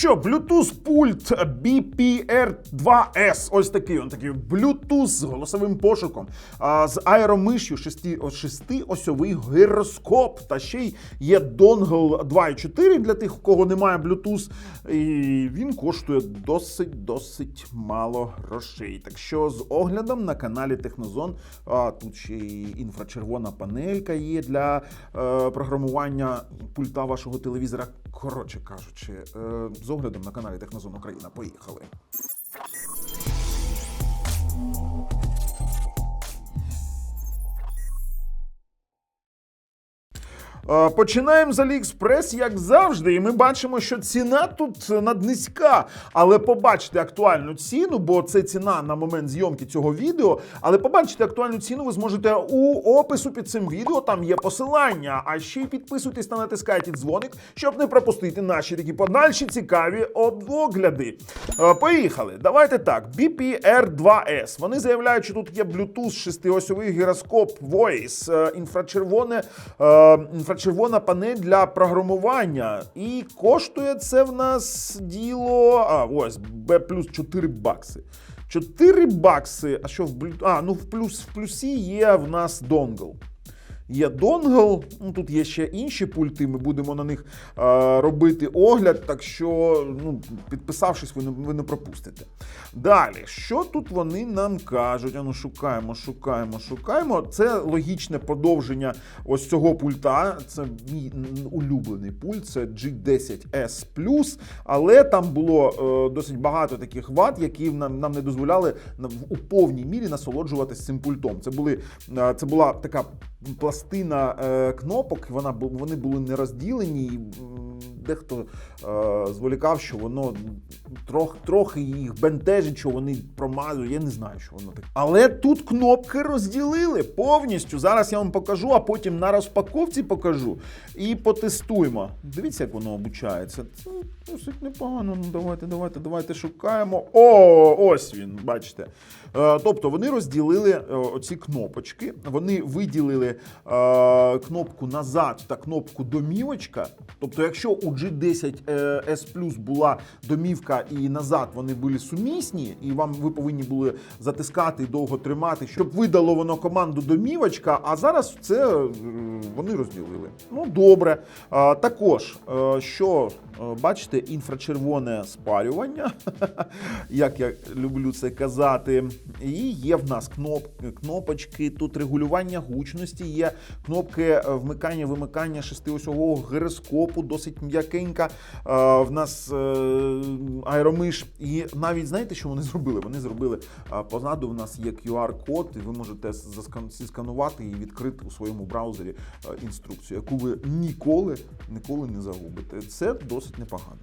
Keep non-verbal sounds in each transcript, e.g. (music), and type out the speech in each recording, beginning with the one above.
Що, Bluetooth пульт BPR2S, ось такий он такий Bluetooth з голосовим пошуком, а, з аеромиш'ю, шести, о, шестиосьовий гироскоп, та ще й є донгл 2.4 для тих, у кого немає Bluetooth, і він коштує досить досить мало грошей. Так що з оглядом на каналі Технозон, а, тут ще й інфрачервона панелька є для е, програмування пульта вашого телевізора. Коротше кажучи, е, з оглядом на каналі Технозон Україна. Поїхали. Починаємо з AliExpress, як завжди, і ми бачимо, що ціна тут наднизька. Але побачити актуальну ціну, бо це ціна на момент зйомки цього відео. Але побачити актуальну ціну ви зможете у опису під цим відео. Там є посилання. А ще й підписуйтесь та натискайте дзвоник, щоб не пропустити наші такі подальші цікаві огляди. Е, Поїхали. Давайте так. BPR2S. Вони заявляють, що тут є Bluetooth, шестиосьовий гіроскоп, Voice, е, інфрачервоне. Інфрачервона панель для програмування. І коштує це в нас діло. А, ось, B плюс 4 бакси. 4 бакси. А що в. А, ну в плюс в плюсі є в нас донгл. Є донгл, ну тут є ще інші пульти, ми будемо на них е, робити огляд, так що, ну, підписавшись, ви не, ви не пропустите. Далі, що тут вони нам кажуть? Ану, шукаємо, шукаємо, шукаємо. Це логічне продовження ось цього пульта. Це мій улюблений пульт, це G10S але там було е, досить багато таких вад, які нам, нам не дозволяли у повній мірі насолоджуватися цим пультом. Це були е, це була така пластина е, кнопок. Вона вони були не розділені. Дехто е, зволікав, що воно трох, трохи їх бентежить, що вони промазують. Я не знаю, що воно таке. Але тут кнопки розділили повністю. Зараз я вам покажу, а потім на розпаковці покажу і потестуємо. Дивіться, як воно обучається. Це досить непогано. Ну давайте, давайте, давайте шукаємо. О, ось він, бачите. Е, тобто вони розділили е, оці кнопочки. Вони виділили е, кнопку назад та кнопку домівочка. Тобто, якщо у G10 е, S Plus була домівка і назад вони були сумісні, і вам ви повинні були затискати довго тримати, щоб видало воно команду домівочка. А зараз це е, вони розділили. Ну добре. Також, е, що бачите, інфрачервоне спалювання, (laughs) як я люблю це казати. І є в нас кноп, кнопочки, тут регулювання гучності, є кнопки вмикання, вимикання шестиосьового гироскопу, досить м'якенька. Е, В нас е, аеромиш. І навіть знаєте, що вони (laughs) зробили? Вони зробили е, позаду. В нас є QR-код, і ви можете зісканувати і відкрити у своєму браузері інструкцію, яку ви ніколи ніколи не загубите. Це досить непогано.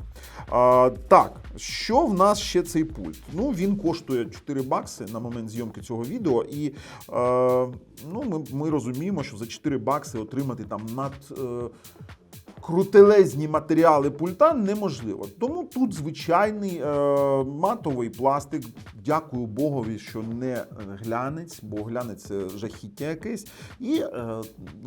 Так, що в нас ще цей пульт? Ну, він коштує 4 бакси на момент зйомки цього відео, і ну, ми, ми розуміємо, що за 4 бакси отримати там над. Крутелезні матеріали пульта неможливо. Тому тут звичайний е, матовий пластик. Дякую Богові, що не глянець, бо глянець це жахіття якесь. І е,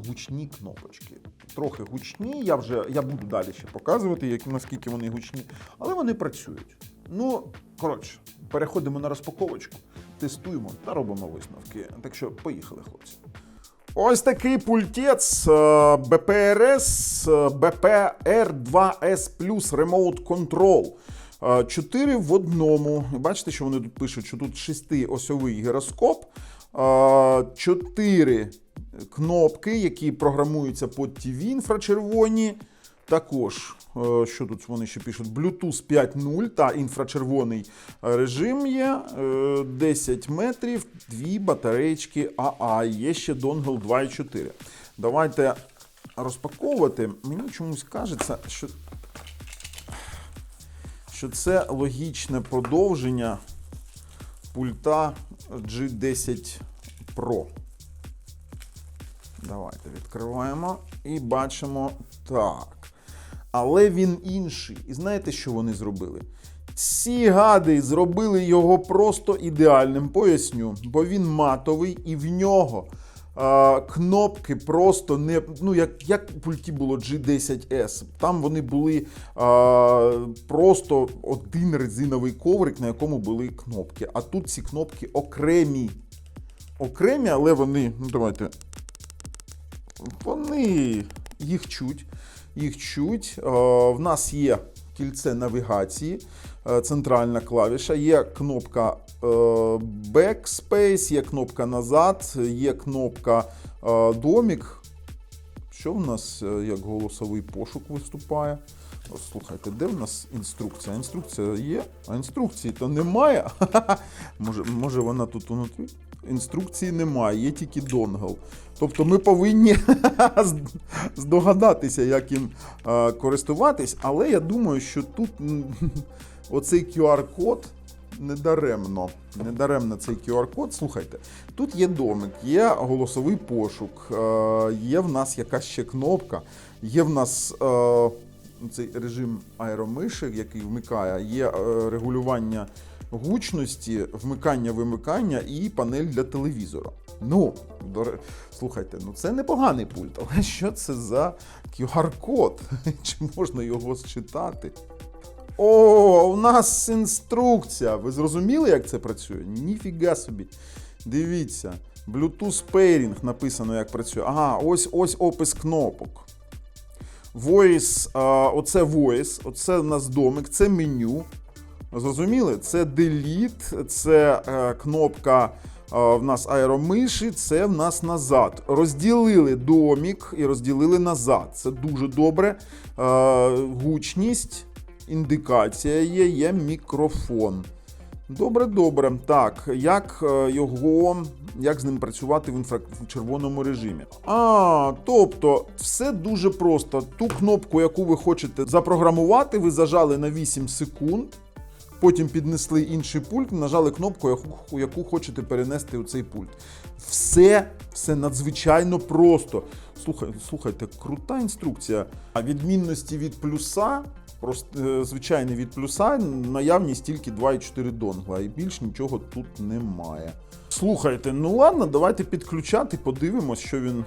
гучні кнопочки. Трохи гучні. Я вже я буду далі ще показувати, як, наскільки вони гучні, але вони працюють. Ну, коротше, переходимо на розпаковочку, тестуємо та робимо висновки. Так що поїхали, хлопці. Ось такий пультець БПРС BPRS е, BPR2S Plus Remote Control. Е, Чотири в одному. Бачите, що вони тут пишуть, що тут шестиосьовий гіроскоп, е, чотири кнопки, які програмуються по TV інфрачервоні. Також, е, що тут вони ще пишуть, Bluetooth 5.0 та інфрачервоний режим є. е, 10 метрів, дві батареєчки АА. Є ще донгл 2.4. Давайте розпаковувати. Мені чомусь кажеться, що, що це логічне продовження пульта G10 Pro. Давайте відкриваємо і бачимо так. Але він інший. І знаєте, що вони зробили? Ці гади зробили його просто ідеальним, поясню, бо він матовий і в нього кнопки просто не ну як, як у пульті було G10S. Там вони були а, просто один резиновий коврик, на якому були кнопки. А тут ці кнопки окремі. Окремі, але вони, ну давайте. Вони їх чуть. Їх чуть. Е, В нас є кільце навігації, е, центральна клавіша, є кнопка е, Backspace, є кнопка назад, є кнопка домік. Що в нас як голосовий пошук виступає? Слухайте, де в нас інструкція? Інструкція є, а інструкції то немає. (laughs) Може, може вона тут внутрі? Інструкції немає, є тільки донгл. Тобто ми повинні (laughs) здогадатися, як їм е, користуватись, але я думаю, що тут (laughs) оцей QR-код недаремно. Недаремно цей QR-код. Слухайте, тут є домик, є голосовий пошук, е, є в нас якась ще кнопка, є в нас. Е, цей режим аеромиші, який вмикає, є регулювання гучності, вмикання-вимикання і панель для телевізора. Ну, до слухайте, ну це непоганий пульт, але що це за QR-код? (laughs) Чи можна його считати? О, у нас інструкція. Ви зрозуміли, як це працює? Ніфіга собі. Дивіться, Bluetooth Pairing написано, як працює. Ага, ось ось опис кнопок. Voice, а, оце Voice, оце у нас домик, це меню. Зрозуміли? Це Delete, це е, кнопка е, в нас аеромиші, це в нас назад. Розділили домік і розділили назад. Це дуже добре. Е, гучність, індикація є, є мікрофон. Добре, добре. Так, як е, його, як з ним працювати в інфрачервоному режимі? А, тобто, все дуже просто. Ту кнопку, яку ви хочете запрограмувати, ви зажали на 8 секунд. Потім піднесли інший пульт, нажали кнопку, яку, хочете перенести у цей пульт. Все, все надзвичайно просто. Слухай, слухайте, крута інструкція. А відмінності від плюса, е, звичайний від плюса, наявність тільки 2,4 донгла, і більш нічого тут немає. Слухайте, ну ладно, давайте підключати, подивимось, що він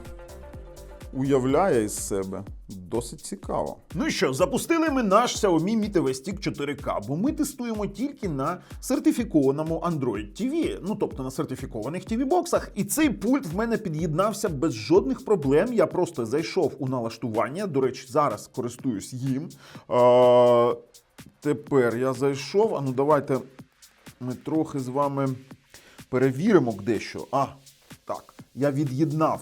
уявляє із себе. Досить цікаво. Ну і що, запустили ми наш Xiaomi Mi TV Stick 4K, бо ми тестуємо тільки на сертифікованому Android TV, ну тобто на сертифікованих tv боксах І цей пульт в мене під'єднався без жодних проблем. Я просто зайшов у налаштування. До речі, зараз користуюсь їм. А, тепер я зайшов. А ну давайте ми трохи з вами перевіримо дещо. А, так, я від'єднав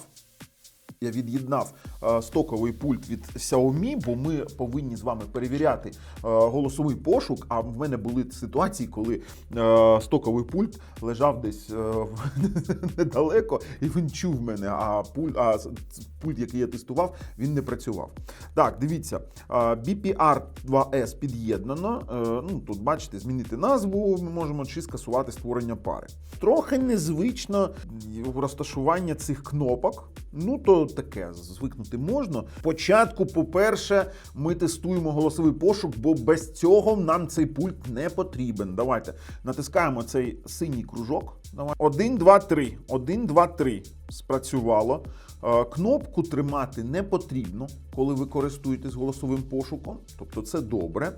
я від'єднав стоковий пульт від Xiaomi, бо ми повинні з вами перевіряти е, голосовий пошук. А в мене були ситуації, коли е, стоковий пульт лежав десь е, (laughs) недалеко, і він чув мене. А пульт, а пульт, який я тестував, він не працював. Так, дивіться, е, BPR 2S під'єднано. Е, ну тут бачите, змінити назву ми можемо чи скасувати створення пари. Трохи незвично розташування цих кнопок. Ну то таке звикнути можна. Спочатку, по-перше, ми тестуємо голосовий пошук, бо без цього нам цей пульт не потрібен. Давайте натискаємо цей синій кружок. Давай. 1, 2, 3. 1, 2, 3. Спрацювало. Е, Кнопку тримати не потрібно, коли ви користуєтесь голосовим пошуком. Тобто це добре.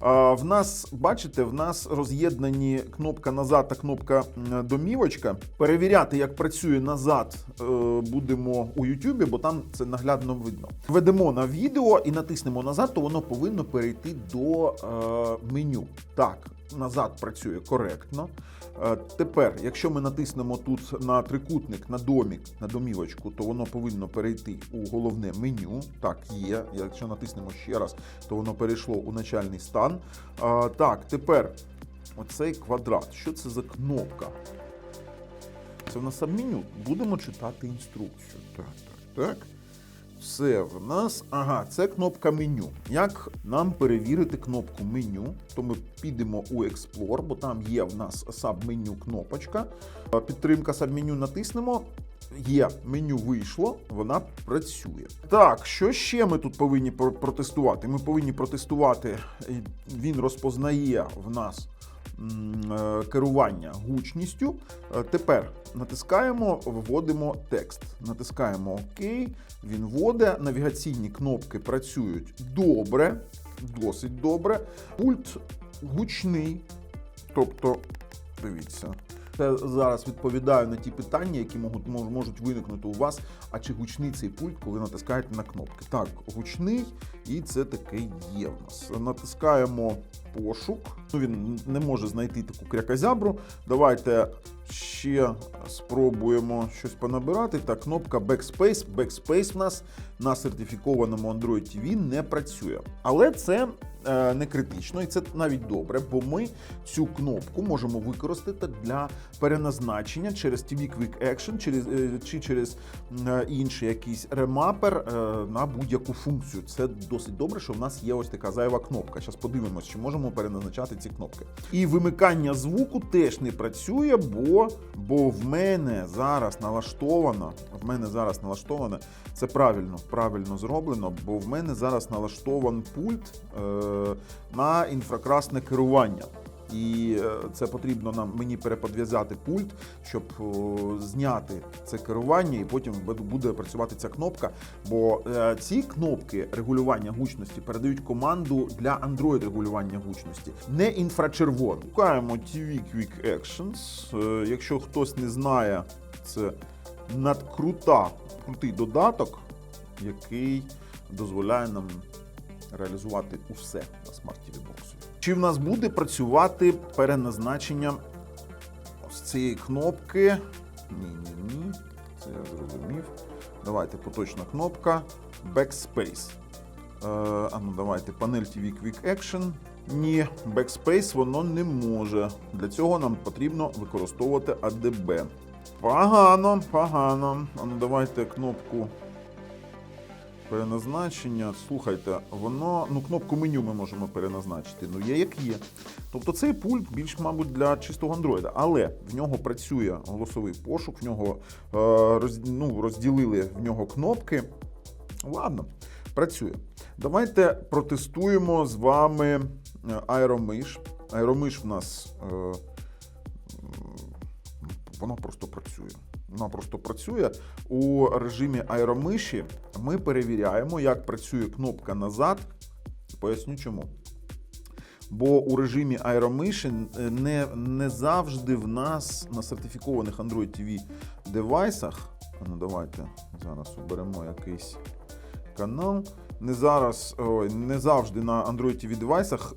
В нас, бачите, в нас роз'єднані кнопка назад та кнопка домівочка. Перевіряти, як працює назад, е, будемо у YouTube, бо там це наглядно видно. Ведемо на відео і натиснемо назад, то воно повинно перейти до е, меню. Так, назад працює коректно. Е, Тепер, якщо ми натиснемо тут на трикутник, на домік, на домівочку, то воно повинно перейти у головне меню. Так, є. Якщо натиснемо ще раз, то воно перейшло у начальний стан. Так, тепер оцей квадрат. Що це за кнопка? Це в нас меню. Будемо читати інструкцію. Так, так, так. Все в нас. Ага, це кнопка меню. Як нам перевірити кнопку меню, то ми підемо у Explore, бо там є в нас саб-меню кнопочка. Е, Підтримка саб-меню натиснемо. Є меню вийшло, вона працює. Так, що ще ми тут повинні протестувати? Ми повинні протестувати, е, він розпознає в нас керування гучністю. Е, Тепер натискаємо, вводимо текст. Натискаємо ОК, він вводить. Навігаційні кнопки працюють добре, досить добре. Пульт гучний, тобто, дивіться. Це зараз відповідаю на ті питання, які можуть, можуть виникнути у вас. А чи гучний цей пульт, коли натискаєте на кнопки? Так, гучний, і це таке є в нас. Натискаємо пошук. Ну, він не може знайти таку крякозябру. Давайте ще спробуємо щось понабирати. Так, кнопка Backspace. Backspace в нас на сертифікованому Android TV не працює. Але це е, не критично, і це навіть добре, бо ми цю кнопку можемо використати для переназначення через TV Quick Action, через е, чи через е, інший якийсь ремапер на будь-яку функцію. Це досить добре, що в нас є ось така зайва кнопка. Зараз подивимось, чи можемо переназначати ці кнопки. І вимикання звуку теж не працює, бо, бо в мене зараз налаштовано. В мене зараз налаштовано. Це правильно, правильно зроблено, бо в мене зараз налаштований пульт е, на інфракрасне керування. І е, це потрібно нам мені переподв'язати пульт, щоб зняти це керування, і потім буде- працювати ця кнопка. Бо е, ці кнопки регулювання гучності передають команду для Android регулювання гучності, не інфрачервону. Шукаємо TV Quick Actions. Е, Якщо хтось не знає, це надкрута, крутий додаток, який дозволяє нам реалізувати усе на Smart TV Box. Чи в нас буде працювати переназначення ось цієї кнопки? Ні, ні, ні. Це я зрозумів. Давайте поточна кнопка Backspace. Е, а ну давайте панель TV Quick Action. Ні, Backspace воно не може. Для цього нам потрібно використовувати ADB. Погано, погано. А ну давайте кнопку переназначення. Слухайте, воно, ну, кнопку меню ми можемо переназначити. Ну, є як є. Тобто цей пульт більш, мабуть, для чистого андроїда. Але в нього працює голосовий пошук, в нього е, роз, ну, розділили в нього кнопки. Ладно, працює. Давайте протестуємо з вами е, аеромиш. Аеромиш в нас. Вона просто працює. Вона просто працює у режимі аеромиші. Ми перевіряємо, як працює кнопка назад. Поясню чому. Бо у режимі аеромиші не, не завжди в нас на сертифікованих Android TV девайсах. Ну, давайте зараз оберемо якийсь канал. Не зараз, ой, не завжди на Android TV девайсах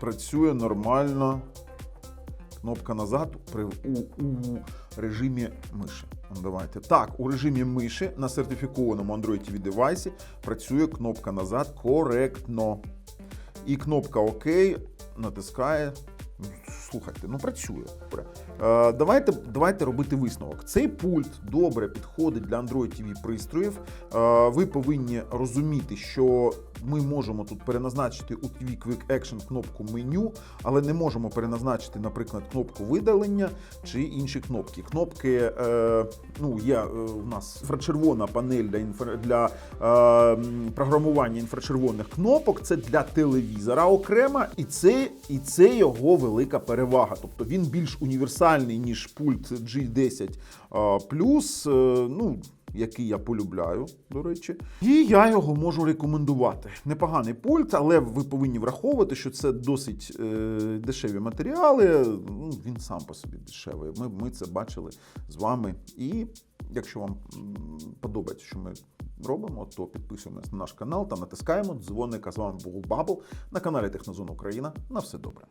працює нормально кнопка назад при, у, у режимі миші. Ну, Давайте. Так, у режимі миші на сертифікованому Android TV девайсі працює кнопка назад коректно. І кнопка ОК натискає. Слухайте, ну працює. Е, давайте, давайте робити висновок. Цей пульт добре підходить для Android TV пристроїв. Е, ви повинні розуміти, що ми можемо тут переназначити у TV Quick Action кнопку меню, але не можемо переназначити, наприклад, кнопку видалення чи інші кнопки. Кнопки, е, ну, є е, у нас інфрачервона панель для, інфра, для е, програмування інфрачервоних кнопок. Це для телевізора окремо, і це, і це його велика перевага. Тобто він більш універсальний, ніж пульт G10 е, плюс. Е, ну, який я полюбляю, до речі, і я його можу рекомендувати. Непоганий пульт, але ви повинні враховувати, що це досить е, дешеві матеріали. Ну, він сам по собі дешевий. Ми, ми це бачили з вами. І якщо вам подобається, що ми робимо, то підписуємось на наш канал та натискаємо дзвоник. А з вами був Бабл на каналі Технозон Україна. На все добре.